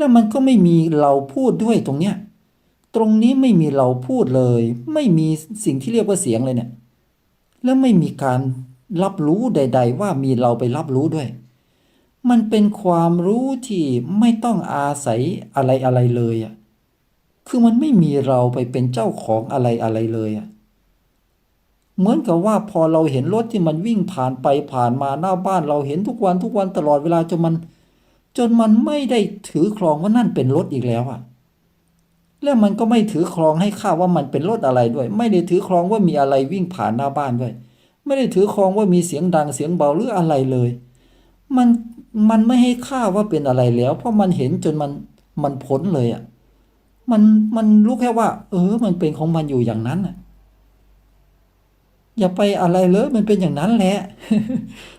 แล้วมันก็ไม่มีเราพูดด้วยตรงเนี้ยตรงนี้ไม่มีเราพูดเลย ไม่มีสิ่งที่เรียกว่าเสียงเลยเนี่ย แล้วไม่มีการรับรู้ใด ๆ ว่ามีเราไปรับรู้ด้วย มันเป็นความรู้ที่ไม่ต้องอาศัยอะไรอะไรเลยอะคือมันไม่มีเราไปเป็นเจ้าของอะไรอะไรเลยอะเหมือนกับว่าพอเราเห็นรถที่มันวิ่งผ่านไปผ่านมาหน้าบ้านเราเห็นทุกวันทุกวันตลอดเวลาจนมัน จนมันไม่ได้ถือครองว่านั่นเป็นรถอีกแล้วอะแล้วมันก็ไม่ถือครองให้ค่าว่ามันเป็นรถอะไรด้วย ไม่ได้ถือครองว่ามีอะไรวิ่งผ่านหน้าบ้านด้วย ไม่ได้ถือครองว่ามีเสียงดังเสียงเบาหรืออะไรเลย มันมันไม่ให้ค่าว่าเป็นอะไรแล้ว เพราะมันเห็นจนมันมันพ้นเลยอะ มันมันรู้แค่ว่า เออ มันเป็นของมันอยู่อย่างนั้นอะ อย่าไปอะไรเลยมันเป็นอย่างนั้นแหละ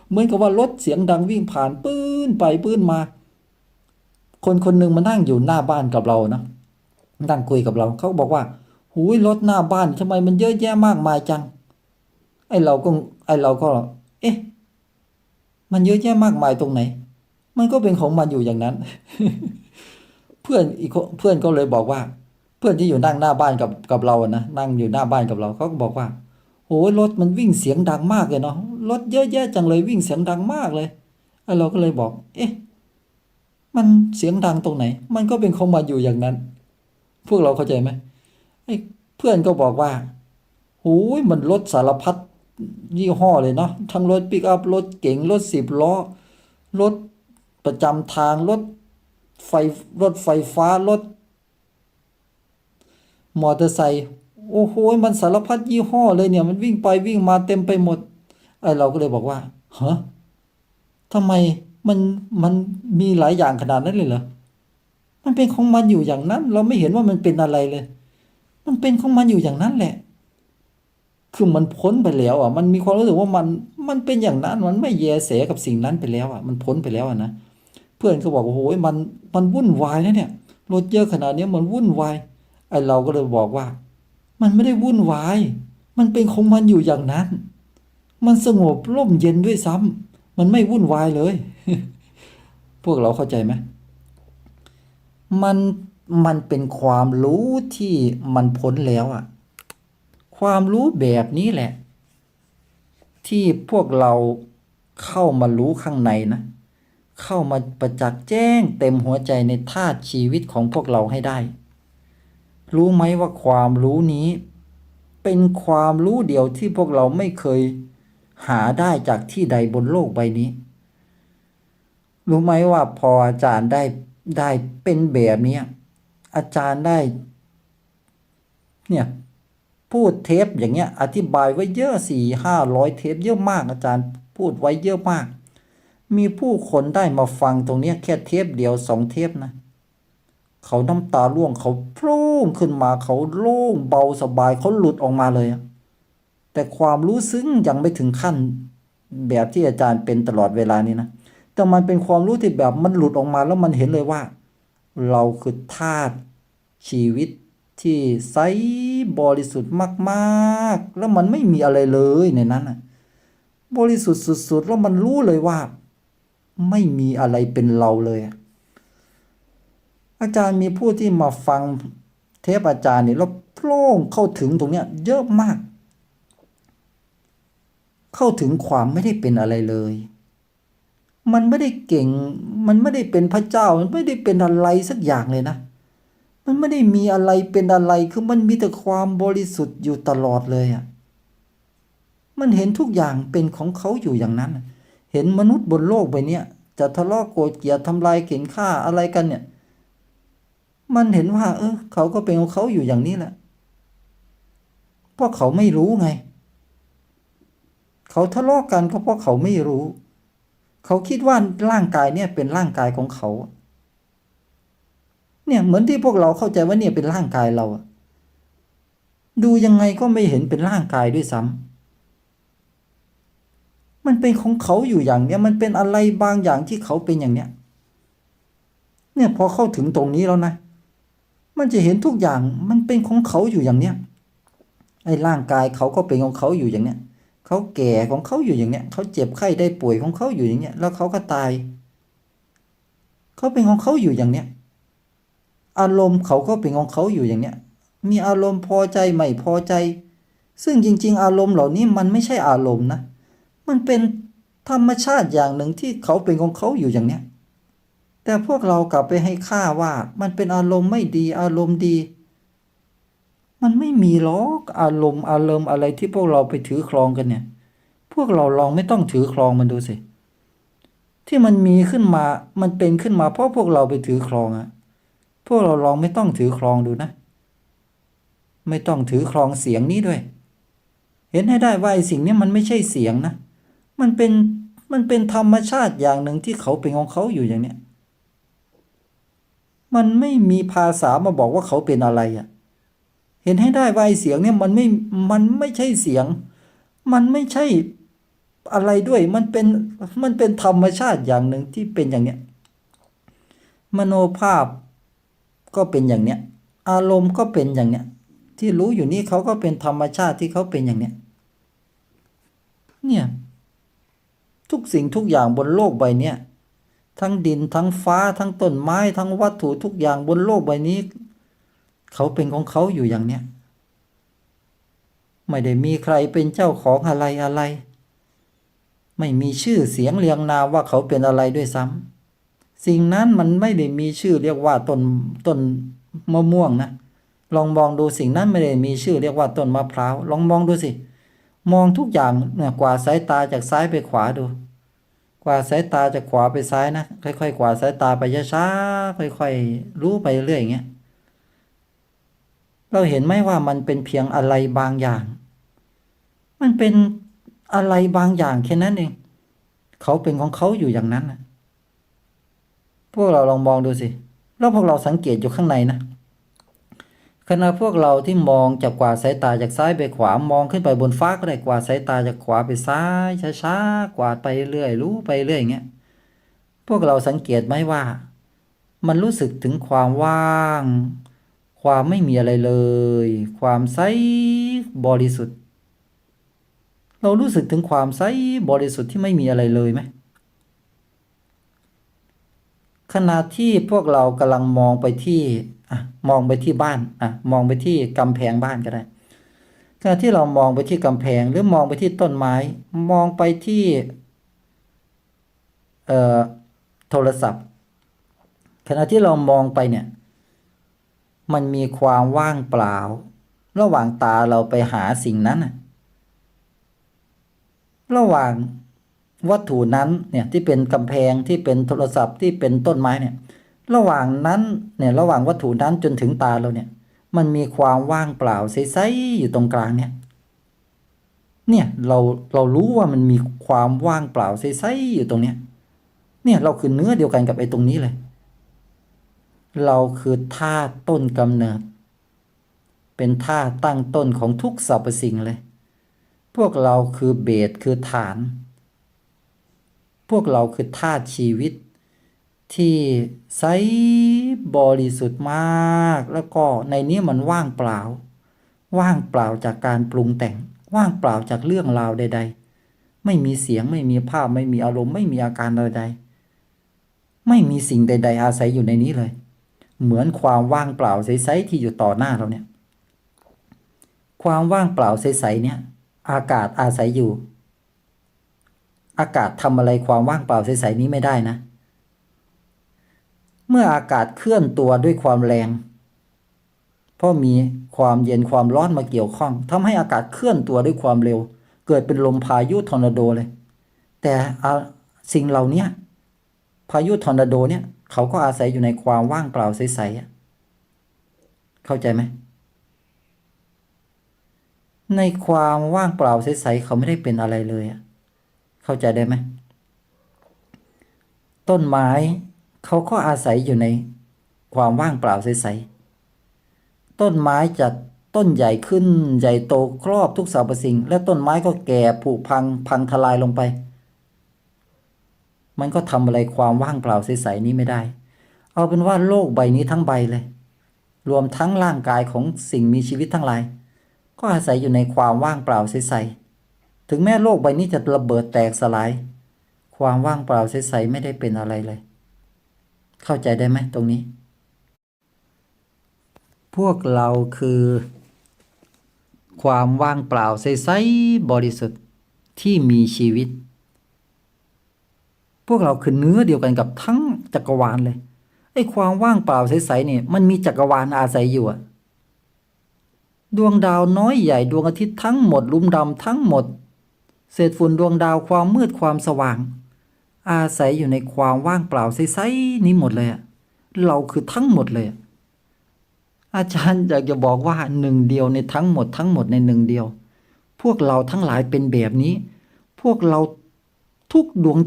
เหมือนกับว่ารถเสียงดังวิ่งผ่านปื้นไปปื้นมา คนคนหนึ่งมานั่งอยู่หน้าบ้านกับเรานะนั่งคุยกับเราเขาบอกว่าหูยรถหน้าบ้านทำไมมันเยอะแยะมากมายจัง ไอเราก็ไอเราก็ เอ๊ะ มันเยอะแยะมากมายตรงไหน มันก็เป็นของมันอยู่อย่างนั้น เพื่อนอีกเพื่อนก็เลยบอกว่า เพื่อนที่อยู่นั่งหน้าบ้านกับกับเราอะนะนั่งอยู่หน้าบ้านกับเราเขาก็บอกว่าโอ้ยรถมันวิ่งเสียงดังมากเลยเนาะรถเยอะแยะจังเลยวิ่งเสียงดังมากเลยไอเราก็เลยบอก เอ๊ะ มันเสียงดังตรงไหน มันก็เป็นของมันอยู่อย่างนั้น พวกเราเข้าใจไหมไอ้เพื่อนก็บอกว่าหูยมันรถสารพัดยี่ห้อเลยเนาะทั้งรถปิกอัพรถเก๋งรถสิบล้อรถประจำทางรถไฟรถไฟฟ้ารถมอเตอร์ไซค์โอ้โหมันสารพัดยี่ห้อเลยเนี่ย มันวิ่งไปวิ่งมาเต็มไปหมดไอเราก็เลยบอกว่าฮะทำไม มันมันมีหลายอย่างขนาดนั้นเลยเหรอ มันเป็นของมันอยู่อย่างนั้น เราไม่เห็นว่ามันเป็นอะไรเลย มันเป็นของมันอยู่อย่างนั้นแหละ คือมันพ้นไปแล้วอะ มันมีความรู้สึกว่ามันมันเป็นอย่างนั้น มันไม่แยแสกับสิ่งนั้นไปแล้วอะ มันพ้นไปแล้วอะนะ เพื่อนก็บอกว่าโอ้โหมันมันวุ่นวายนะเนี่ยรถเยอะขนาดนี้มันวุ่นวาย ไอเราก็เลยบอกว่า มันไม่ได้วุ่นวาย มันเป็นของมันอยู่อย่างนั้น มันสงบร่มเย็นด้วยซ้ำมันไม่วุ่นวายเลยพวกเราเข้าใจไหมมันมันเป็นความรู้ที่มันพ้นแล้วอะความรู้แบบนี้แหละ ที่พวกเราเข้ามารู้ข้างในนะ เข้ามาประจักษ์แจ้งเต็มหัวใจในธาตุชีวิตของพวกเราให้ได้ รู้ไหมว่าความรู้นี้ เป็นความรู้เดียวที่พวกเราไม่เคยหาได้จากที่ใดบนโลกใบนี้ รู้ไหมว่าพออาจารย์ได้ได้เป็นแบบนี้อาจารย์ได้ เนี่ย พูดเทปอย่างเงี้ย อธิบายไว้เยอะสี่ห้าร้อยเทปเยอะมาก อาจารย์พูดไว้เยอะมาก มีผู้คนได้มาฟังตรงเนี้ยแค่เทปเดียวสองเทปนะ เขาน้ำตาร่วงเขาโพร่งขึ้นมาเขาโล่งเบาสบายเขาหลุดออกมาเลย แต่ความรู้ซึ้งยังไม่ถึงขั้น แบบที่อาจารย์เป็นตลอดเวลานี้นะ แต่มันเป็นความรู้ที่แบบมันหลุดออกมาแล้วมันเห็นเลยว่า เราคือธาตุชีวิตที่ใสบริสุทธิ์มากๆ แล้วมันไม่มีอะไรเลยในนั้นบริสุทธิ์สุด ๆ แล้วมันรู้เลยว่า ไม่มีอะไรเป็นเราเลย อาจารย์มีผู้ที่มาฟังเทปอาจารย์นี่แล้วโพร่งเข้าถึงตรงเนี้ยเยอะมาก เข้าถึงความไม่ได้เป็นอะไรเลย มันไม่ได้เก่ง มันไม่ได้เป็นพระเจ้า มันไม่ได้เป็นอะไรสักอย่างเลยนะ มันไม่ได้มีอะไรเป็นอะไร คือมันมีแต่ความบริสุทธิ์อยู่ตลอดเลยอะ่ะ มันเห็นทุกอย่างเป็นของเขาอยู่อย่างนั้น เห็นมนุษย์บนโลกใบนี้ยจะทะเลาะโกรธเกลียดทำลายเข็นฆ่าอะไรกันเนี่ย มันเห็นว่า เออ เขาก็เป็นของเขาอยู่อย่างนี้แหละ เพราะเขาไม่รู้ไง เขาทะเลาะกันก็เพราะเขาไม่รู้ เขาคิดว่าร่างกายเนี่ยเป็นร่างกายของเขา เนี่ยเหมือนที่พวกเราเข้าใจว่าเนี่ยเป็นร่างกายเรา ดูยังไงก็ไม่เห็นเป็นร่างกายด้วยซ้ำมันเป็นของเขาอยู่อย่างเนี้ยมันเป็นอะไรบางอย่างที่เขาเป็นอย่างเนี้ย เนี่ยพอเข้าถึงตรงนี้แล้วนะ มันจะเห็นทุกอย่างมันเป็นของเขาอยู่อย่างเนี้ยไอ้ร่างกายเขาก็เป็นของเขาอยู่อย่างเนี้ย เขาแก่ของเขาอยู่อย่างเนี้ยเขาเจ็บไข้ได้ป่วยของเขาอยู่อย่างเนี้ยแล้วเขาก็ตาย เขาเป็นของเขาอยู่อย่างเนี้ยอารมณ์เขาก็เป็นของเขาอยู่อย่างเนี้ย มีอารมณ์พอใจไม่พอใจ ซึ่งจริง ๆ อารมณ์เหล่านี้มันไม่ใช่อารมณ์นะ มันเป็นธรรมชาติอย่างหนึ่งที่เขาเป็นของเขาอยู่อย่างเนี้ยแต่พวกเรากลับไปให้ค่าว่ามันเป็นอารมณ์ไม่ดีอารมณ์ดี มันไม่มีหรอกอารมณ์อารมณ์อะไรที่พวกเราไปถือครองกันเนี่ย พวกเราลองไม่ต้องถือครองมันดูสิ ที่มันมีขึ้นมา มันเป็นขึ้นมาเพราะพวกเราไปถือครองอะพวกเราลองไม่ต้องถือครองดูนะ ไม่ต้องถือครองเสียงนี้ด้วย เห็นให้ได้ว่าไอ้สิ่งนี้มันไม่ใช่เสียงนะ มันเป็นมันเป็นธรรมชาติอย่างหนึ่งที่เขาเป็นของเขาอยู่อย่างเนี้ย มันไม่มีภาษามาบอกว่าเขาเป็นอะไรอะ่ะ เห็นให้ได้ว่าไอเสียงเนี่ยมันไม่ มันไม่ใช่เสียง มันไม่ใช่อะไรด้วย มันเป็น มันเป็นธรรมชาติอย่างหนึ่งที่เป็นอย่างเนี้ย มโนภาพก็เป็นอย่างเนี้ย อารมณ์ก็เป็นอย่างเนี้ย ที่รู้อยู่นี่เขาก็เป็นธรรมชาติที่เขาเป็นอย่างเนี้ย เนี่ย ทุกสิ่งทุกอย่างบนโลกใบเนี้ยทั้งดินทั้งฟ้าทั้งต้นไม้ทั้งวัตถุทุกอย่างบนโลกใบนี้ เขาเป็นของเขาอยู่อย่างเนี้ยไม่ได้มีใครเป็นเจ้าของอะไรอะไร ไม่มีชื่อเสียงเรียงนามว่าเขาเป็นอะไรด้วยซ้ำสิ่งนั้นมันไม่ได้มีชื่อเรียกว่าต้นต้นมะม่วงนะลองมองดูสิ่งนั้นไม่ได้มีชื่อเรียกว่าต้นมะพร้าวลองมองดูสิ มองทุกอย่างเนี่ยกว่าดสายตาจากซ้ายไปขวาดู กว่าดสายตาจากขวาไปซ้ายนะ ค่อยๆกว่าดสายตาไปช้าๆค่อยๆรู้ไปเรื่อยอย่างเงี้ย เราเห็นไหมว่ามันเป็นเพียงอะไรบางอย่าง มันเป็นอะไรบางอย่างแค่นั้นเอง เขาเป็นของเขาอยู่อย่างนั้นะพวกเราลองมองดูสิ แล้วพวกเราสังเกตอยู่ข้างในนะ ขณะพวกเราที่มองจากกวาสายตาจากซ้ายไปขวามองขึ้นไปบนฟ้าก็ได้กวาดสายตาจากขวาไปซ้ายช้าๆกวาดไปเรื่อยรู้ไปเรื่อยอย่างเงี้ย พวกเราสังเกตไหมว่า มันรู้สึกถึงความว่าง ความไม่มีอะไรเลย ความใสบริสุทธิ์ เรารู้สึกถึงความใสบริสุทธิ์ที่ไม่มีอะไรเลยไหมขณะที่พวกเรากำลังมองไปที่อะมองไปที่บ้านอะมองไปที่กำแพงบ้านก็ได้ขณะที่เรามองไปที่กำแพงหรือมองไปที่ต้นไม้ มองไปที่เอ่อโทรศัพท์ ขณะที่เรามองไปเนี่ย มันมีความว่างเปล่า ระหว่างตาเราไปหาสิ่งนั้น ระหว่างวัตถุนั้นเนี่ยที่เป็นกำแพงที่เป็นโทรศัพท์ที่เป็นต้นไม้เนี่ย ระหว่างนั้นเนี่ยระหว่างวัตถุนั้นจนถึงตาเราเนี่ย มันมีความว่างเปล่าใสๆอยู่ตรงกลางเนี่ย เนี่ยเราเรารู้ว่ามันมีความว่างเปล่าใสๆอยู่ตรงเนี้ย เนี่ยเราคือเนื้อเดียวกันกับไอ้ตรงนี้เลย เราคือธาตุต้นกำเนิด เป็นธาตุตั้งต้นของทุกสรรพสิ่งเลย พวกเราคือเบสคือฐาน พวกเราคือธาตุชีวิต ที่ใสบริสุทธิ์มาก แล้วก็ในนี้มันว่างเปล่า ว่างเปล่าจากการปรุงแต่ง ว่างเปล่าจากเรื่องราวใด ๆ ไม่มีเสียงไม่มีภาพไม่มีอารมณ์ไม่มีอาการใดๆไม่มีสิ่งใด ๆ อาศัยอยู่ในนี้เลย เหมือนความว่างเปล่าใสๆที่อยู่ต่อหน้าเราเนี่ย ความว่างเปล่าใสๆเนี่ย อากาศอาศัยอยู่ อากาศทำอะไรความว่างเปล่าใสๆนี้ไม่ได้นะ เมื่ออากาศเคลื่อนตัวด้วยความแรง เพราะมีความเย็นความร้อนมาเกี่ยวข้องทำให้อากาศเคลื่อนตัวด้วยความเร็ว เกิดเป็นลมพายุทอร์นาโดเลย แต่สิ่งเหล่านี้พายุทอร์นาโดเนี่ย เขาก็อาศัยอยู่ในความว่างเปล่าใสๆเข้าใจไหม ในความว่างเปล่าใสๆเขาไม่ได้เป็นอะไรเลยเข้าใจได้ไหม ต้นไม้เขาก็อาศัยอยู่ในความว่างเปล่าใสๆต้นไม้จะต้นใหญ่ขึ้นใหญ่โตครอบทุกสรรพสิ่ง และต้นไม้ก็แก่ผุพังพังทลายลงไป มันก็ทำอะไรความว่างเปล่าใสๆนี้ไม่ได้ เอาเป็นว่าโลกใบนี้ทั้งใบเลย รวมทั้งร่างกายของสิ่งมีชีวิตทั้งหลาย ก็อาศัยอยู่ในความว่างเปล่าใสๆถึงแม้โลกใบนี้จะระเบิดแตกสลาย ความว่างเปล่าใสๆไม่ได้เป็นอะไรเลย เข้าใจได้ไหมตรงนี้ พวกเราคือความว่างเปล่าใสๆบริสุทธิ์ที่มีชีวิต วกเราคือเนื้อเดียวกันกับทั้งจักรวาลเลยไอ้ความว่างเปล่าใสๆเนี่ยมันมีจักรวาลอาศัยอยู่อะดวงดาวน้อยใหญ่ดวงอาทิตย์ทั้งหมดลุ่มดำทั้งหมด เศษฝุ่นดวงดาวความมืดความสว่าง อาศัยอยู่ในความว่างเปล่าใสๆนี้หมดเลยอะเราคือทั้งหมดเลย อาจารย์อยากจะบอกว่าหนึ่งเดียวในทั้งหมดทั้งหมดในหนึ่งเดียว พวกเราทั้งหลายเป็นแบบนี้ พวกเราทุกดวง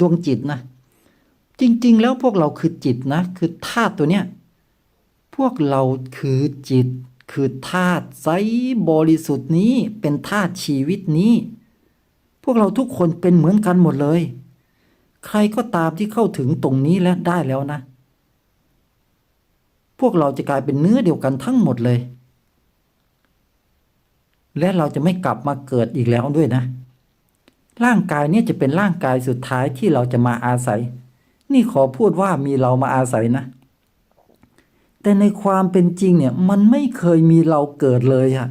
ดวงจิตนะ จริง ๆ แล้วพวกเราคือจิตนะ คือธาตุตัวเนี้ย พวกเราคือจิต คือธาตุไซบริสุทธิ์นี้เป็นธาตุชีวิตนี้ พวกเราทุกคนเป็นเหมือนกันหมดเลย ใครก็ตามที่เข้าถึงตรงนี้แล้วได้แล้วนะ พวกเราจะกลายเป็นเนื้อเดียวกันทั้งหมดเลย และเราจะไม่กลับมาเกิดอีกแล้วด้วยนะ ร่างกายเนี่ยจะเป็นร่างกายสุดท้ายที่เราจะมาอาศัย นี่ขอพูดว่ามีเรามาอาศัยนะ แต่ในความเป็นจริงเนี่ยมันไม่เคยมีเราเกิดเลยอะ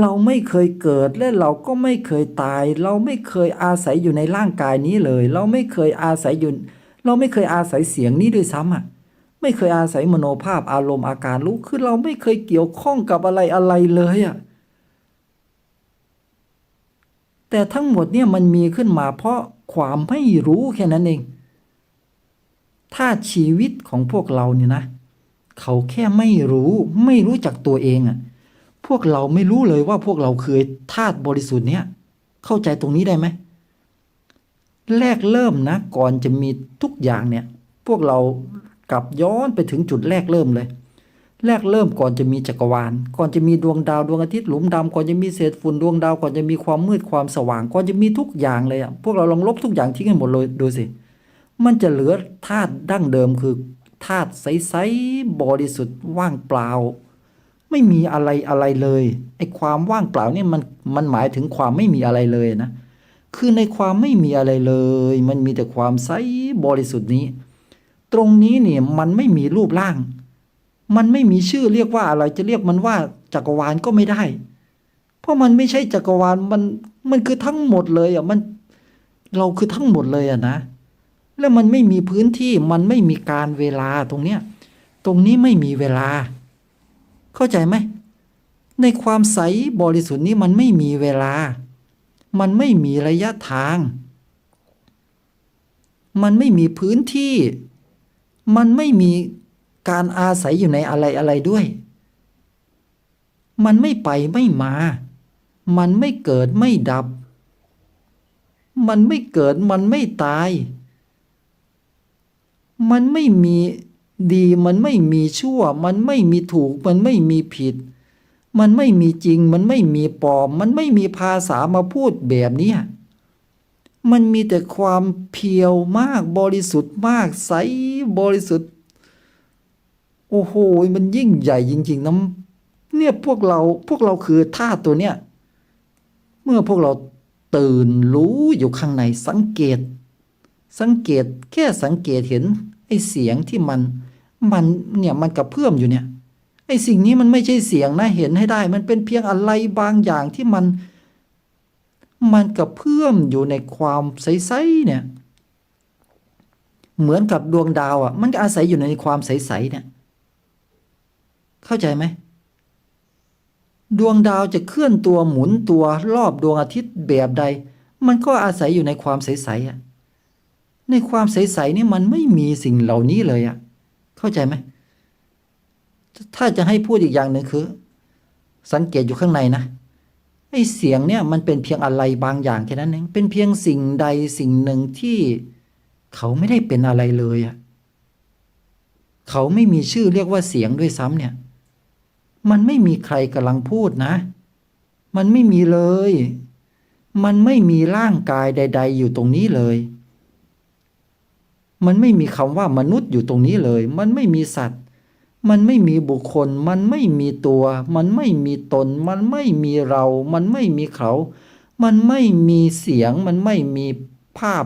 เราไม่เคยเกิดและเราก็ไม่เคยตาย เราไม่เคยอาศัยอยู่ในร่างกายนี้เลย เราไม่เคยอาศัยอยู่ เราไม่เคยอาศัยเสียงนี้ด้วยซ้ำอะ ไม่เคยอาศัยมโนภาพอารมณ์อาการรู้คือเราไม่เคยเกี่ยวข้องกับอะไรอะไรเลยอะ แต่ทั้งหมดเนี่ยมันมีขึ้นมาเพราะความไม่รู้แค่นั้นเอง ถ้าชีวิตของพวกเราเนี่ยนะ เขาแค่ไม่รู้ไม่รู้จักตัวเองอะ่ะ พวกเราไม่รู้เลยว่าพวกเราเคือธาตุบริสุทธิ์เนี่ย เข้าใจตรงนี้ได้ไหมแรกเริ่มนะ ก่อนจะมีทุกอย่างเนี่ย พวกเรากลับย้อนไปถึงจุดแรกเริ่มเลย แรกเริ่มก่อนจะมีจักรวาล ก่อนจะมีดวงดาวดวงอาทิตย์หลุมดำก่อนจะมีเศษฝุ่นดวงดาวก่อนจะมีความมืดความสว่าง ก่อนจะมีทุกอย่างเลยอะพวกเราลองลบทุกอย่างทิ้งกันหมดเลยดูสิ มันจะเหลือธาตุดั้งเดิมคือธาตุใสๆบริสุทธิ์ว่างเปล่า ไม่มีอะไรอะไรเลยไอ้ความว่างเปล่านี่มันมันหมายถึงความไม่มีอะไรเลยนะคือในความไม่มีอะไรเลย มันมีแต่ความใสบริสุทธิ์นี้ ตรงนี้เนี่ยมันไม่มีรูปร่าง มันไม่มีชื่อเรียกว่าอะไรจะเรียกมันว่าจักรวาลก็ไม่ได้ เพราะมันไม่ใช่จักรวาลมันมันคือทั้งหมดเลยอะมันเราคือทั้งหมดเลยอะนะ แล้วมันไม่มีพื้นที่มันไม่มีการเวลาตรงเนี้ยตรงนี้ไม่มีเวลา เข้าใจไหมในความใสบริสุทธิ์นี้มันไม่มีเวลา มันไม่มีระยะทาง มันไม่มีพื้นที่ มันไม่มี การอาศัยอยู่ในอะไรอะไรด้วย มันไม่ไปไม่มา มันไม่เกิดไม่ดับ มันไม่เกิดมันไม่ตาย มันไม่มีดีมันไม่มีชั่ว มันไม่มีถูก มันไม่มีผิด มันไม่มีจริง มันไม่มีปลอม มันไม่มีภาษามาพูดแบบนี้มันมีแต่ความเพียวมากบริสุทธิ์มากใสบริสุทธิ์ โอ้โหมันยิ่งใหญ่จริง ๆนะเนี่ยพวกเราพวกเราคือธาตุตัวเนี้ยเมื่อพวกเราตื่นรู้อยู่ข้างในสังเกต สังเกตแค่สังเกตเห็นไอ้เสียงที่มันมันเนี่ยมันกระเพื่อมอยู่เนี่ยไอ้สิ่งนี้มันไม่ใช่เสียงนะเห็นให้ได้ มันเป็นเพียงอะไรบางอย่างที่มัน มันกระเพื่อมอยู่ในความใสๆเนี่ย เหมือนกับดวงดาวอะ มันก็อาศัยอยู่ในความใสๆเนี่ย เข้าใจไหม ดวงดาวจะเคลื่อนตัวหมุนตัวรอบดวงอาทิตย์แบบใด มันก็อาศัยอยู่ในความใสๆอะในความใสๆนี่มันไม่มีสิ่งเหล่านี้เลยอะ เข้าใจไหม ถ้าจะให้พูดอีกอย่างหนึ่งคือ สังเกตอยู่ข้างในนะไอ้เสียงเนี่ยมันเป็นเพียงอะไรบางอย่างแค่นั้นเองเป็นเพียงสิ่งใดสิ่งหนึ่งที่เขาไม่ได้เป็นอะไรเลยอะ เขาไม่มีชื่อเรียกว่าเสียงด้วยซ้ำเนี่ย มันไม่มีใครกำลังพูดนะ มันไม่มีเลย มันไม่มีร่างกายใด ๆ อยู่ตรงนี้เลย มันไม่มีคำว่ามนุษย์อยู่ตรงนี้เลย มันไม่มีสัตว์ มันไม่มีบุคคล มันไม่มีตัว มันไม่มีตน มันไม่มีเรา มันไม่มีเขา มันไม่มีเสียง มันไม่มีภาพ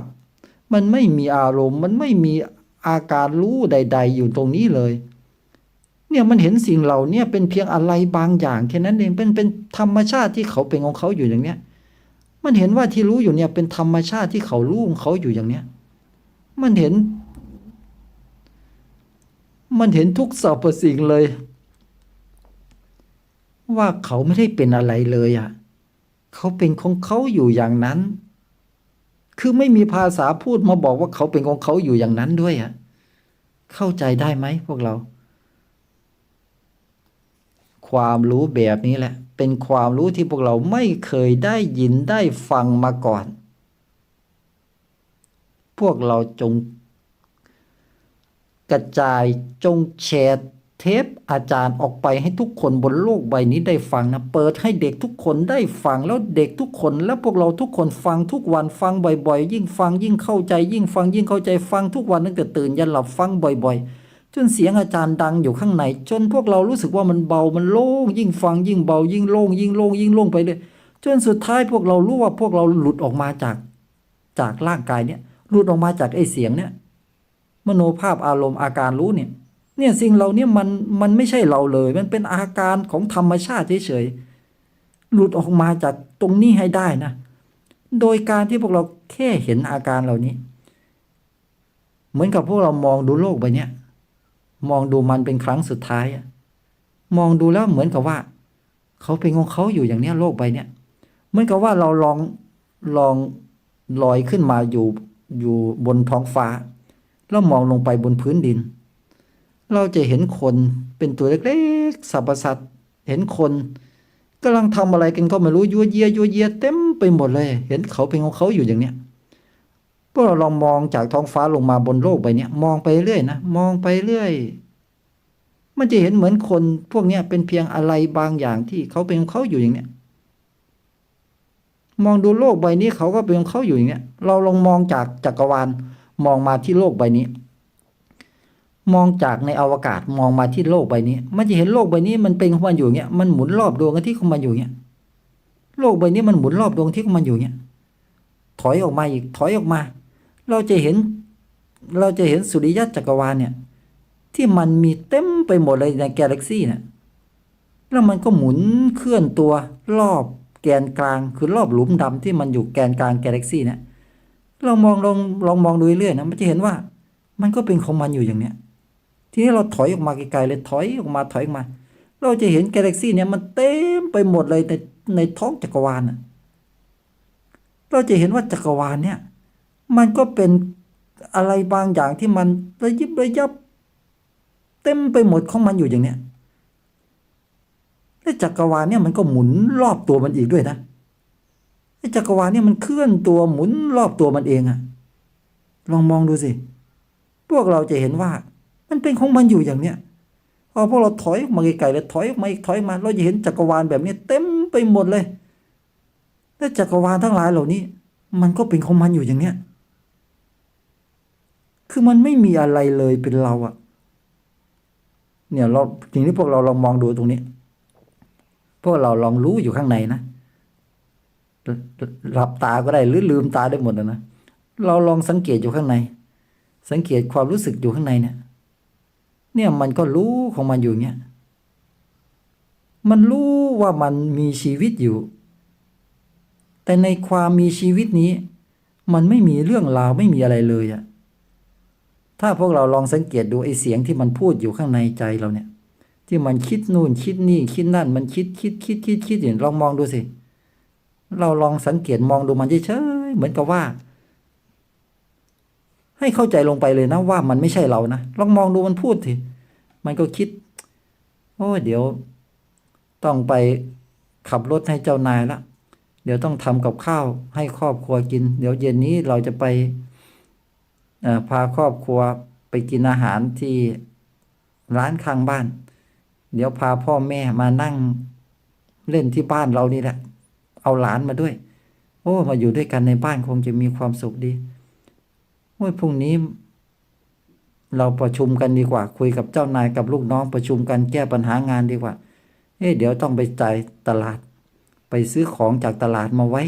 มันไม่มีอารมณ์ มันไม่มีอาการรู้ใด ๆ อยู่ตรงนี้เลย เนี่ยมันเห็นสิ่งเหล่านี้เป็นเพียงอะไรบางอย่างแค่นั้นเองเป็นเป็นธรรมชาติที่เขาเป็นของเขาอยู่อย่างเนี้ย มันเห็นว่าที่รู้อยู่เนี่ยเป็นธรรมชาติที่เขารู้ของเขาอยู่อย่างเนี้ย มันเห็น มันเห็นทุกสรรพสิ่งเลย ว่าเขาไม่ได้เป็นอะไรเลยอะ เขาเป็นของเขาอยู่อย่างนั้น คือไม่มีภาษาพูดมาบอกว่าเขาเป็นของเขาอยู่อย่างนั้นด้วยอะ เข้าใจได้ไหมพวกเรา ความรู้แบบนี้แหละ เป็นความรู้ที่พวกเราไม่เคยได้ยินได้ฟังมาก่อน พวกเราจง กระจายจงแชร์เทปอาจารย์ออกไปให้ทุกคนบนโลกใบนี้ได้ฟังนะเปิดให้เด็กทุกคนได้ฟังแล้วเด็กทุกคน และพวกเราทุกคนฟังทุกวันฟังบ่อยๆ ยิ่งฟังยิ่งเข้าใจ ยิ่งฟังยิ่งเข้าใจฟังทุกวันตั้งแต่ตื่นยันหลับฟังบ่อย ๆ จนเสียงอาจารย์ดังอยู่ข้างในจนพวกเรารู้สึกว่ามันเบามันโล่งยิ่งฟังยิ่งเบายิ่งโล่งยิ่งโล่งยิ่งโล่งไปเลยจนสุดท้ายพวกเรารู้ว่าพวกเราหลุดออกมาจากจากร่างกายเนี่ยหลุดออกมาจากไอ้เสียงเนี่ยมโนภาพอารมณ์อาการรู้เนี่ย เนี่ยสิ่งเหล่านี้มันมันไม่ใช่เราเลย มันเป็นอาการของธรรมชาติเฉยๆหลุดออกมาจากตรงนี้ให้ได้นะ โดยการที่พวกเราแค่เห็นอาการเหล่านี้ เหมือนกับพวกเรามองดูโลกใบเนี้ย มองดูมันเป็นครั้งสุดท้ายมองดูแล้วเหมือนกับว่า เขาเป็นของเขาอยู่อย่างเนี้ยโลกใบเนี้ยเหมือนกับว่าเราลองลองลอยขึ้นมาอยู่อยู่บนท้องฟ้า แล้วมองลงไปบนพื้นดิน เราจะเห็นคนเป็นตัวเล็กๆสับประสัตว์เห็นคนกำลังทำอะไรกันก็ไม่รู้ยัวเยียยัวเยียเต็มไปหมดเลย เห็นเขาเป็นของเขาอยู่อย่างเนี้ย พวกเราลองมองจากท้องฟ้าลงมาบนโลกใบเนี้ยมองไปเรื่อยนะมองไปเรื่อย มันจะเห็นเหมือนคนพวกเนี้ยเป็นเพียงอะไรบางอย่างที่เขาเป็นของเขาอยู่อย่างเนี้ยมองดูโลกใบนี้เขาก็เป็นของเขาอยู่อย่างเนี้ย เราลองมองจากจักรวาลมองมาที่โลกใบนี้ มองจากในอวกาศมองมาที่โลกใบนี้ มันจะเห็นโลกใบนี้มันเป็นของมันอยู่อย่างเงี้ยมันหมุนรอบดวงอาทิตย์ของมันอยู่อย่างเงี้ยโลกใบนี้มันหมุนรอบดวงอาทิตย์ของมันอยู่อย่างเงี้ยถอยออกมาอีกถอยออกมา เราจะเห็นเราจะเห็นสุริยะจักรวาลเนี่ยที่มันมีเต็มไปหมดเลยในกาแล็กซี่เนี่ยแล้วมันก็หมุนเคลื่อนตัวรอบแกนกลางคือรอบหลุมดำที่มันอยู่แกนกลางกาแล็กซี่เนี่ยเรามองลองลองมองดูเรื่อยๆนะมันจะเห็นว่ามันก็เป็นของมันอยู่อย่างเนี้ยทีนี้เราถอยออกมาไกลๆเลยถอยออกมาถอยออกมา เราจะเห็นกาแล็กซี่เนี่ยมันเต็มไปหมดเลยในในท้องจักรวาลน่ะเราจะเห็นว่าจักรวาลเนี่ย มันก็เป็นอะไรบางอย่างที่มันระยิบระยับ เต็มไปหมดของมันอยู่อย่างเนี้ยและจักรวาลเนี่ยมันก็หมุนรอบตัวมันอีกด้วยนะไอ้จักรวาลเนี่ยมันเคลื่อนตัวหมุนรอบตัวมันเองอะลองมองดูสิ พวกเราจะเห็นว่า มันเป็นของมันอยู่อย่างเนี้ยพอพวกเราถอยออกมาไกลๆเลยถอยออกมาอีกถอยมา เราจะเห็นจักรวาลแบบนี้เต็มไปหมดเลยและจักรวาลทั้งหลายเหล่านี้ มันก็เป็นของมันอยู่อย่างเนี้ย คือมันไม่มีอะไรเลยเป็นเราอะเนี่ยเราทีนี้พวกเราลองมองดูตรงนี้ พวกเราลองรู้อยู่ข้างในนะหลับตาก็ได้หรือลืมตาได้หมดนะนะเราลองสังเกตอยู่ข้างใน สังเกตความรู้สึกอยู่ข้างในเนี่ย เนี่ยมันก็รู้ของมันอยู่เงี้ยมันรู้ว่ามันมีชีวิตอยู่ แต่ในความมีชีวิตนี้ มันไม่มีเรื่องราวไม่มีอะไรเลยอะ ถ้าพวกเราลองสังเกตดูไอ้เสียงที่มันพูดอยู่ข้างในใจเราเนี่ย ที่มันคิดนู่นคิดนี่คิดนั่น มันคิดคิดคิดคิดคิดอย่างลองมองดูสิ เราลองสังเกตมองดูมันเฉยเหมือนกับว่า ให้เข้าใจลงไปเลยนะว่ามันไม่ใช่เรานะลองมองดูมันพูดสิมันก็คิด โอ้เดี๋ยวต้องไปขับรถให้เจ้านายละเดี๋ยวต้องทำกับข้าวให้ครอบครัวกิน เดี๋ยวเย็นนี้เราจะไป พาครอบครัวไปกินอาหารที่ร้านข้างบ้าน เดี๋ยวพาพ่อแม่มานั่งเล่นที่บ้านเรานี่แหละ เอาหลานมาด้วย โอ้ มาอยู่ด้วยกันในบ้านคงจะมีความสุขดีโอ้ยพรุ่งนี้ เราประชุมกันดีกว่า คุยกับเจ้านายกับลูกน้องประชุมกันแก้ปัญหางานดีกว่า เอ๊ะเดี๋ยวต้องไปจ่ายตลาด ไปซื้อของจากตลาดมาไว้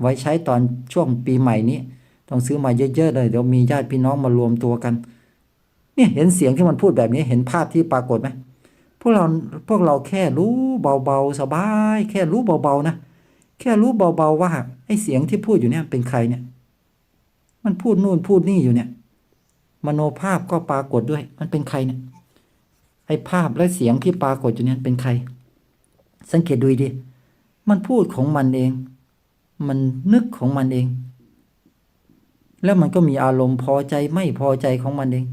ไว้ใช้ตอนช่วงปีใหม่นี้ ต้องซื้อมาเยอะๆเลยเดี๋ยวมีญาติพี่น้องมารวมตัวกัน เนี่ยเห็นเสียงที่มันพูดแบบนี้เห็นภาพที่ปรากฏไหมพวกเราพวกเราแค่รู้เบาๆสบาย แค่รู้เบาๆนะแค่รู้เบาๆว่าไอ้เสียงที่พูดอยู่เนี่ยเป็นใครเนี่ย มันพูดนู่นพูดนี่อยู่เนี่ย มโนภาพก็ปรากฏด้วย มันเป็นใครเนี่ยไอ้ภาพและเสียงที่ปรากฏอยู่เนี่ยเป็นใคร สังเกตดูดิมันพูดของมันเอง มันนึกของมันเอง แล้วมันก็มีอารมณ์พอใจไม่พอใจของมันเอง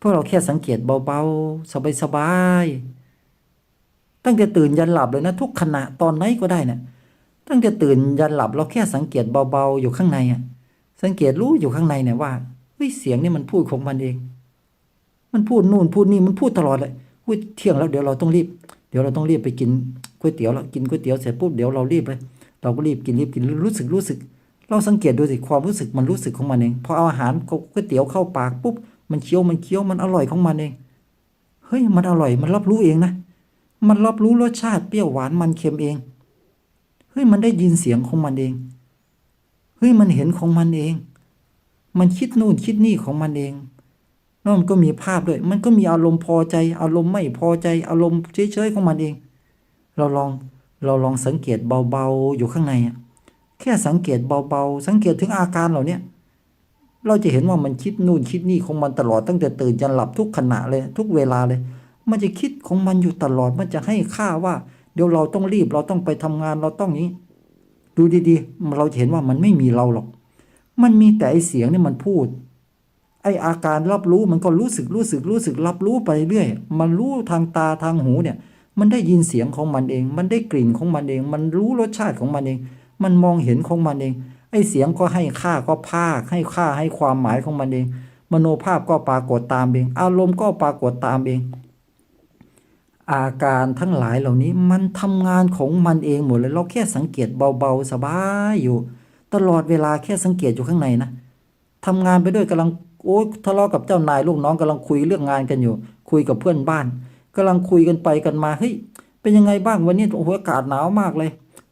พวกเราแค่สังเกตเบาๆ สบายๆ ตั้งแต่ตื่นยันหลับเลยนะ ทุกขณะตอนไหนก็ได้นะตั้งแต่ตื่นยันหลับเราแค่สังเกตเบาๆ อยู่ข้างในอะ สังเกตรู้อยู่ข้างในเนี่ยว่าเฮ้ยเสียงนี่มันพูดของมันเอง มันพูดนู่นพูดนี่มันพูดตลอดเลยอุ้ยเที่ยงแล้วเดี๋ยวเราต้องรีบ เดี๋ยวเราต้องรีบไปกินก๋วยเตี๋ยวแล้วกินก๋วยเตี๋ยวเสร็จปุ๊บเดี๋ยวเรารีบเลยเราก็รีบกินรีบกินรู้สึกรู้สึก เราสังเกตดูสิความรู้สึกมันรู้สึกของมันเองพอเอาอาหารก๋วยเตี๋ยวเข้าปากปุ๊บมันเคี้ยวมันเคี้ยวมันอร่อยของมันเองเฮ้ยมันอร่อยมันรับรู้เองนะ มันรับรู้รสชาติเปรี้ยวหวานมันเค็มเองเฮ้ยมันได้ยินเสียงของมันเองเฮ้ยมันเห็นของมันเอง มันคิดนู่นคิดนี่ของมันเองแล้วมันก็มีภาพด้วย มันก็มีอารมณ์พอใจ อารมณ์ไม่พอใจ อารมณ์เฉยๆของมันเอง เราลองเราลองสังเกตเบาๆอยู่ข้างในอะ แค่สังเกตเบาๆ สังเกตถึงอาการเหล่านี้เราจะเห็นว่ามันคิดนู่นคิดนี่ของมันตลอดตั้งแต่ตื่นจนหลับทุกขณะเลย ทุกเวลาเลย มันจะคิดของมันอยู่ตลอดมันจะให้ค่าว่า เดี๋ยวเราต้องรีบเราต้องไปทำงานเราต้องนี้ ดูดีๆ เราจะเห็นว่ามันไม่มีเราหรอก มันมีแต่ไอเสียงนี่มันพูด ไออาการรับรู้มันก็รู้สึกรู้สึกรู้สึกรับรู้ไปเรื่อย มันรู้ทางตาทางหูเนี่ย มันได้ยินเสียงของมันเอง มันได้กลิ่นของมันเอง มันรู้รสชาติของมันเอง มันมองเห็นของมันเอง ไอเสียงก็ให้ค่าก็ภาค ให้ค่าให้ความหมายของมันเอง มโนภาพก็ปรากฏตามเอง อารมณ์ก็ปรากฏตามเอง อาการทั้งหลายเหล่านี้มันทำงานของมันเองหมดเลย เราแค่สังเกตเบาๆสบายอยู่ ตลอดเวลาแค่สังเกตอยู่ข้างในนะทำงานไปด้วยกำลังโอ้ทะเลาะกับเจ้านายลูกน้องกำลังคุยเรื่องงานกันอยู่ คุยกับเพื่อนบ้านกำลังคุยกันไปกันมาเฮ้ยเป็นยังไงบ้างวันนี้โอ้โหอากาศหนาวมากเลย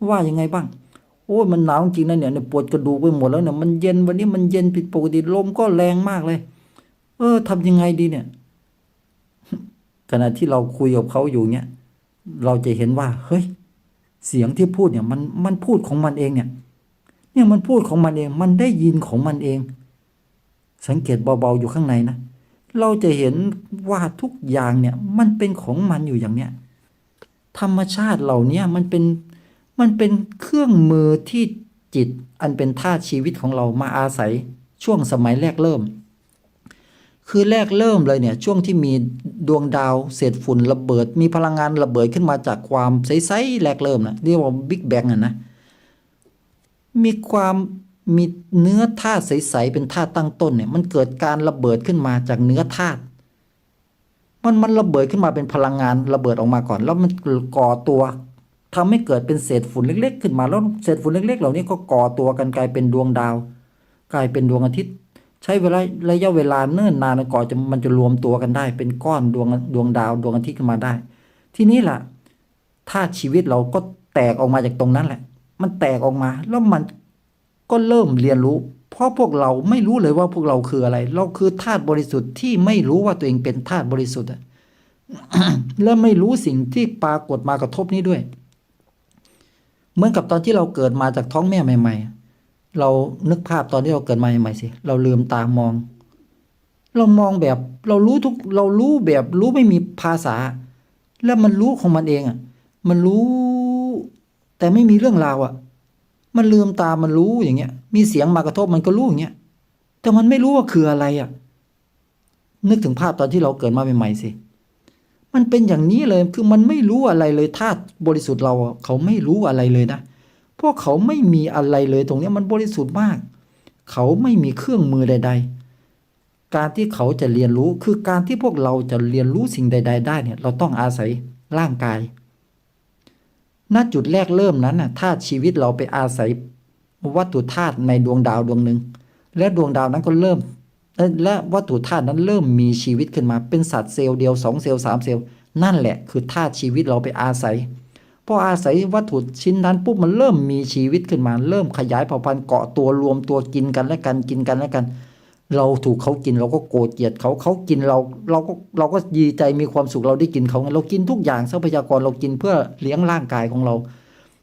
ว่ายังไงบ้าง โอ้ยมันหนาวจริงนะเนี่ยเนี่ยปวดกระดูกไปหมดแล้วเนี่ยมันเย็นวันนี้มันเย็นผิดปกติลมก็แรงมากเลย เออทำยังไงดีเนี่ย ขณะที่เราคุยกับเขาอยู่เนี่ยเราจะเห็นว่า เฮ้ย เสียงที่พูดเนี่ย มันมันพูดของมันเองเนี่ย เนี่ยมันพูดของมันเอง มันได้ยินของมันเอง สังเกตเบาๆอยู่ข้างในนะเราจะเห็นว่าทุกอย่างเนี่ย มันเป็นของมันอยู่อย่างเนี้ยธรรมชาติเหล่านี้มันเป็น มันเป็นเครื่องมือที่จิตอันเป็นธาตุชีวิตของเรามาอาศัยช่วงสมัยแรกเริ่ม คือแรกเริ่มเลยเนี่ยช่วงที่มีดวงดาวเศษฝุ่นระเบิด มีพลังงานระเบิดขึ้นมาจากความใสๆแรกเริ่มนะเรียกว่าบิ๊กแบงอะนะมีความมีเนื้อธาตุใสๆเป็นธาตุตั้งต้นเนี่ยมันเกิดการระเบิดขึ้นมาจากเนื้อธาตุมันมันระเบิดขึ้นมาเป็นพลังงานระเบิดออกมาก่อน แล้วมันก่อตัว ทำให้เกิดเป็นเศษฝุ่นเล็ก ๆ ขึ้นมาแล้วเศษฝุ่นเล็ก ๆ เหล่านี้ก็ก่อตัวกันกลายเป็นดวงดาว กลายเป็นดวงอาทิตย์ ใช้เวลาระยะเวลาเนิ่นนานก่อนจะมันจะรวมตัวกันได้ เป็นก้อนดวงดวงดาวดวงอาทิตย์ขึ้นมาได้ ที่นี้ล่ะธาตุชีวิตเราก็แตกออกมาจากตรงนั้นแหละ มันแตกออกมาแล้วมันก็เริ่มเรียนรู้ เพราะพวกเราไม่รู้เลยว่าพวกเราคืออะไร เราคือธาตุบริสุทธิ์ที่ไม่รู้ว่าตัวเองเป็นธาตุบริสุทธิ์และไม่รู้สิ่งที่ปรากฏมากระทบนี้ด้วย เหมือนกับตอนที่เราเกิดมาจากท้องแม่ใหม่ ๆ เรานึกภาพตอนที่เราเกิดมาใหม่ๆสิ เราลืมตามอง เรามองแบบเรารู้ทุกเรารู้แบบรู้ไม่มีภาษา แล้วมันรู้ของมันเองอะ มันรู้แต่ไม่มีเรื่องราวอะ มันลืมตามันรู้อย่างเงี้ย มีเสียงมากระทบมันก็รู้อย่างเงี้ย แต่มันไม่รู้ว่าคืออะไรอะ นึกถึงภาพตอนที่เราเกิดมาใหม่ๆสิ มันเป็นอย่างนี้เลยคือมันไม่รู้อะไรเลยธาตุบริสุทธิ์เราเขาไม่รู้อะไรเลยนะ พวกเขาไม่มีอะไรเลยตรงนี้มันบริสุทธิ์มาก เขาไม่มีเครื่องมือใด ๆ การที่เขาจะเรียนรู้คือการที่พวกเราจะเรียนรู้สิ่งใด ๆ ได้เนี่ยเราต้องอาศัยร่างกายณจุดแรกเริ่มนั้นน่ะธาตุชีวิตเราไปอาศัยวัตถุธาตุในดวงดาวดวงหนึ่งและดวงดาวนั้นก็เริ่ม และวัตถุธาตุนั้นเริ่มมีชีวิตขึ้นมาเป็นสัตว์เซลล์เดียวสองเซลล์สามเซลล์นั่นแหละคือธาตุชีวิตเราไปอาศัยพออาศัยวัตถุชิ้นนั้นปุ๊บมันเริ่มมีชีวิตขึ้นมา เริ่มขยายเผ่าพันธุ์เกาะตัวรวมตัวกินกันและกันกินกันและกัน เราถูกเขากินเราก็โกรธเกลียดเขาเขากินเราเราก็เราก็ดีใจมีความสุขเราได้กินเขาไงเรากินทุกอย่างทรัพยากรเรากินเพื่อเลี้ยงร่างกายของเรา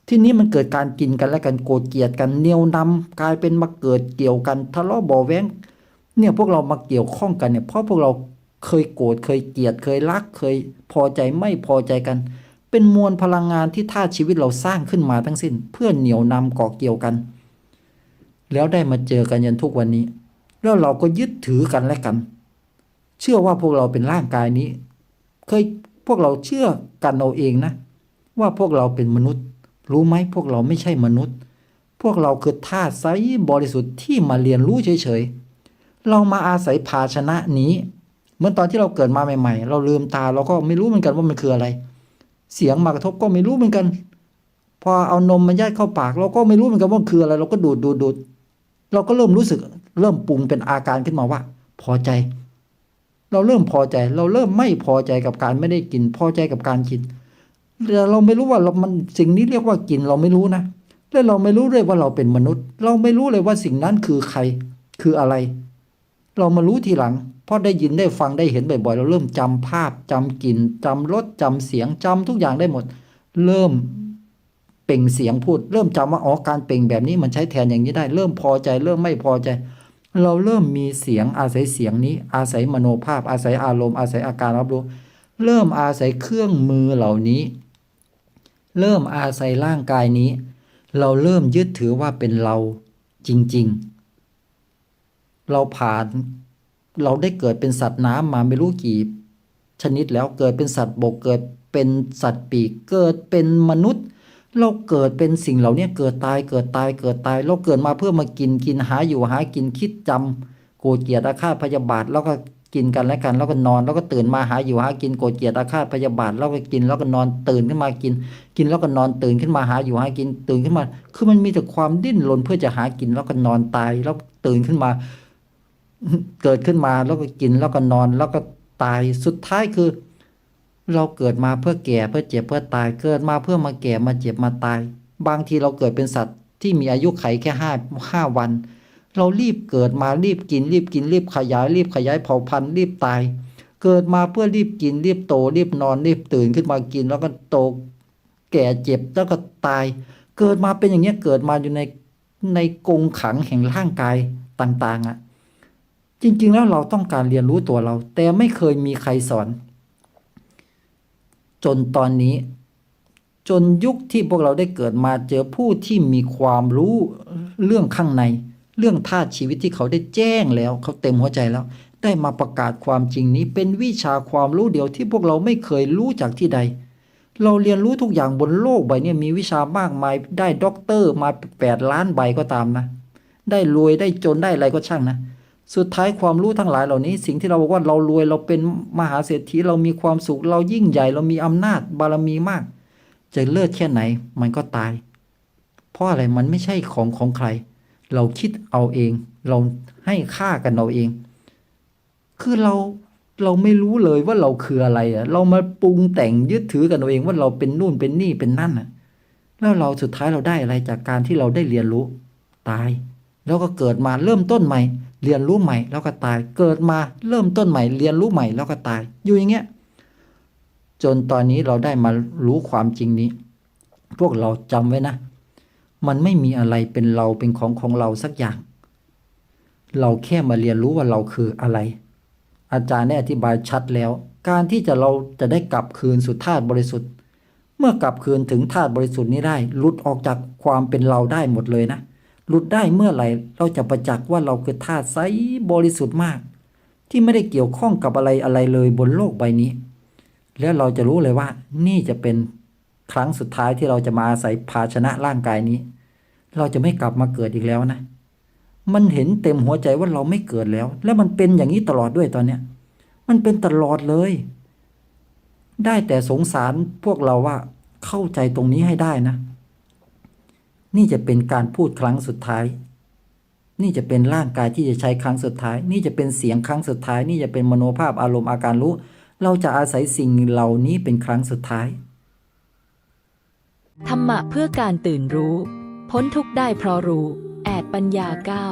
ที่นี้มันเกิดการกินกันและกันโกรธเกลียดกันเนียวนำกลายเป็นมาเกิดเกี่ยวกันทะเลาะบาะแว้ง เนี่ยพวกเรามาเกี่ยวข้องกันเนี่ยเพราะพวกเราเคยโกรธเคยเกลียดเคยรักเคยพอใจไม่พอใจกัน เป็นมวลพลังงานที่ท่าตุชีวิตเราสร้างขึ้นมาทั้งสิ้น เพื่อเหนี่ยวนำก่อเกี่ยวกัน แล้วได้มาเจอกันยันทุกวันนี้ แล้วเราก็ยึดถือกันและกัน เชื่อว่าพวกเราเป็นร่างกายนี้ เคยพวกเราเชื่อกันเอาเองนะ ว่าพวกเราเป็นมนุษย์ รู้ไหมพวกเราไม่ใช่มนุษย์ พวกเราคือธาตุไซบริสุทธิ์ที่มาเรียนรู้เฉยๆ เรามาอาศัยภาชนะนี้ เหมือนตอนที่เราเกิดมาใหม่ ๆ เราลืมตาเราก็ไม่รู้เหมือนกันว่ามันคืออะไร เสียงมากระทบก็ไม่รู้เหมือนกัน พอเอานมมายัดเข้าปาก เราก็ไม่รู้เหมือนกันว่ามันคืออะไร เราก็ดูดดูดดูดเราก็เริ่มรู้สึก เริ่มปรุงเป็นอาการขึ้นมาว่า พอใจ เราเริ่มพอใจ เราเริ่มไม่พอใจกับการไม่ได้กิน พอใจกับการกินแต่เราไม่รู้ว่าเรามันสิ่งนี้เรียกว่ากินเราไม่รู้นะและเราไม่รู้เลยว่าเราเป็นมนุษย์ เราไม่รู้เลยว่าสิ่งนั้นคือใคร คืออะไร เรามารู้ทีหลัง เพราะได้ยินได้ฟังได้เห็นบ่อยๆ เราเริ่มจำภาพจำกลิ่นจำรสจำเสียงจำทุกอย่างได้หมด เริ่มเปล่งเสียงพูด เริ่มจำว่าอ๋อการเปล่งแบบนี้มันใช้แทนอย่างนี้ได้ เริ่มพอใจ เริ่มไม่พอใจ เราเริ่มมีเสียงอาศัยเสียงนี้ อาศัยมโนภาพ อาศัยอารมณ์อาศัยอาการรับรู้ เริ่มอาศัยเครื่องมือเหล่านี้ เริ่มอาศัยร่างกายนี้ เราเริ่มยึดถือว่าเป็นเราจริง ๆ เราผ่านเราได้เกิดเป็นสัตว์น้ำมาไม่รู้กี่ชนิดแล้วเกิดเป็นสัตว์บกเกิดเป็นสัตว์ปีกเกิดเป็นมนุษย์ เราเกิดเป็นสิ่งเหล่านี้เกิดตายเกิดตายเกิดตาย เราเกิดมาเพื่อมากินกินหาอยู่หากินคิดจำโกรธเกลียดอาฆาตพยาบาทแล้วก็กินกันและกันแล้วก็นอน แล้วก็ตื่นมาหาอยู่หากินโกรธเกลียดอาฆาตพยาบาทแล้วก็กินแล้วก็นอนตื่นขึ้นมากิน กินแล้วก็นอนตื่นขึ้นมาหาอยู่หากินตื่นขึ้นมา คือมันมีแต่ความดิ้นรนเพื่อจะหากินแล้วก็นอนตายแล้วตื่นขึ้นมา เกิดขึ้นมาแล้วก็กินแล้วก็นอนแล้วก็ตายสุดท้ายคือ เราเกิดมาเพื่อแก่เพื่อเจ็บเพื่อตายเกิดมาเพื่อมาแก่มาเจ็บมาตาย บางทีเราเกิดเป็นสัตว์ที่มีอายุไขแค่ห้าห้าวัน เรารีบเกิดมารีบกิน รีบกินรีบขยาย รีบขยายเผ่าพันธุ์รีบตาย เกิดมาเพื่อรีบกินรีบโต รีบนอนรีบตื่นขึ้นมากิน แล้วก็โตแก่เจ็บแล้วก็ตาย เกิดมาเป็นอย่างเงี้ยเกิดมาอยู่ในในกรงขังแห่งร่างกายต่าง ๆอะ่ะ จริง ๆ แล้วเราต้องการเรียนรู้ตัวเรา แต่ไม่เคยมีใครสอน จนตอนนี้ จนยุคที่พวกเราได้เกิดมาเจอผู้ที่มีความรู้เรื่องข้างใน เรื่องธาตุชีวิตที่เขาได้แจ้งแล้ว เขาเต็มหัวใจแล้ว ได้มาประกาศความจริงนี้ เป็นวิชาความรู้เดียวที่พวกเราไม่เคยรู้จากที่ใด เราเรียนรู้ทุกอย่างบนโลกใบนี้มีวิชามากมายได้ด็อกเตอร์มาแปดล้านใบก็ตามนะ ได้รวยได้จนได้อะไรก็ช่างนะ สุดท้ายความรู้ทั้งหลายเหล่านี้ สิ่งที่เราบอกว่าเรารวยเราเป็นมหาเศรษฐีเรามีความสุขเรายิ่งใหญ่เรามีอำนาจบารมีมาก จะเลิศแค่ไหนมันก็ตาย เพราะอะไรมันไม่ใช่ของของใคร เราคิดเอาเอง เราให้ค่ากันเอาเอง คือเราเราไม่รู้เลยว่าเราคืออะไรอะ เรามาปรุงแต่งยึดถือกันเอาเองว่าเราเป็นนู่นเป็นนี่เป็นนั่นอะ แล้วเราสุดท้ายเราได้อะไรจากการที่เราได้เรียนรู้ ตาย แล้วก็เกิดมาเริ่มต้นใหม่ เรียนรู้ใหม่แล้วก็ตาย เกิดมาเริ่มต้นใหม่ เรียนรู้ใหม่แล้วก็ตาย อยู่อย่างเงี้ยจนตอนนี้เราได้มารู้ความจริงนี้ พวกเราจำไว้นะ มันไม่มีอะไรเป็นเราเป็นของของเราสักอย่าง เราแค่มาเรียนรู้ว่าเราคืออะไร อาจารย์ได้อธิบายชัดแล้ว การที่จะเราจะได้กลับคืนสู่ธาตุบริสุทธิ์ เมื่อกลับคืนถึงธาตุบริสุทธิ์นี้ได้หลุดออกจากความเป็นเราได้หมดเลยนะ หลุดได้เมื่อไหร่เราจะประจักษ์ว่าเราคือธาตุไซบริสุทธิ์มาก ที่ไม่ได้เกี่ยวข้องกับอะไรอะไรเลยบนโลกใบนี้ แล้วเราจะรู้เลยว่า นี่จะเป็นครั้งสุดท้ายที่เราจะมาอาศัยภาชนะร่างกายนี้ เราจะไม่กลับมาเกิดอีกแล้วนะ มันเห็นเต็มหัวใจว่าเราไม่เกิดแล้ว แล้วมันเป็นอย่างนี้ตลอดด้วยตอนเนี้ย มันเป็นตลอดเลย ได้แต่สงสารพวกเราว่าเข้าใจตรงนี้ให้ได้นะ นี่จะเป็นการพูดครั้งสุดท้าย นี่จะเป็นร่างกายที่จะใช้ครั้งสุดท้าย นี่จะเป็นเสียงครั้งสุดท้าย นี่จะเป็นมโนภาพอารมณ์อาการรู้ เราจะอาศัยสิ่งเหล่านี้เป็นครั้งสุดท้าย ธรรมะเพื่อการตื่นรู้ พ้นทุกข์ได้เพราะรู้ แอดปัญญาเก้า